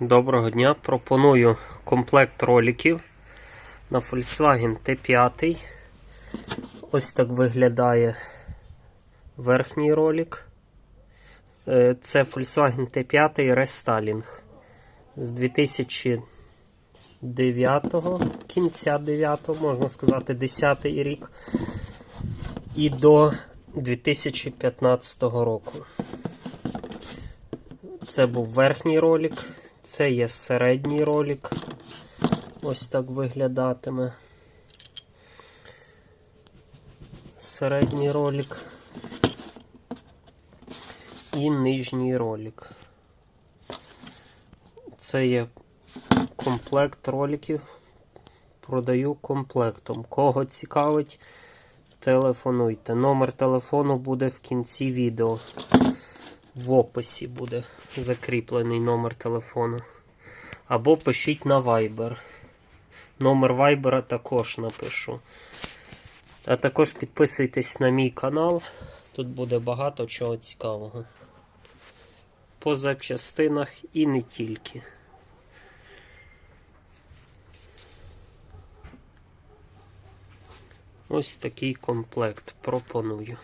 Доброго дня. Пропоную комплект роликів на Volkswagen T5. Ось так виглядає верхній ролик. Е, Це Volkswagen T5 Restyling з 2009 кінця 9 можна сказати, 10 рік і до 2015 року. Це був верхній ролик, це є середній ролик. Ось так виглядатиме. Середній ролик. І нижній ролик. Це є комплект роликів. Продаю комплектом. Кого цікавить, телефонуйте. Номер телефону буде в кінці відео. В описі буде закріплений номер телефону. Або пишіть на Viber. Номер Viber також напишу. А також підписуйтесь на мій канал. Тут буде багато чого цікавого. По запчастинах і не тільки. Ось такий комплект пропоную.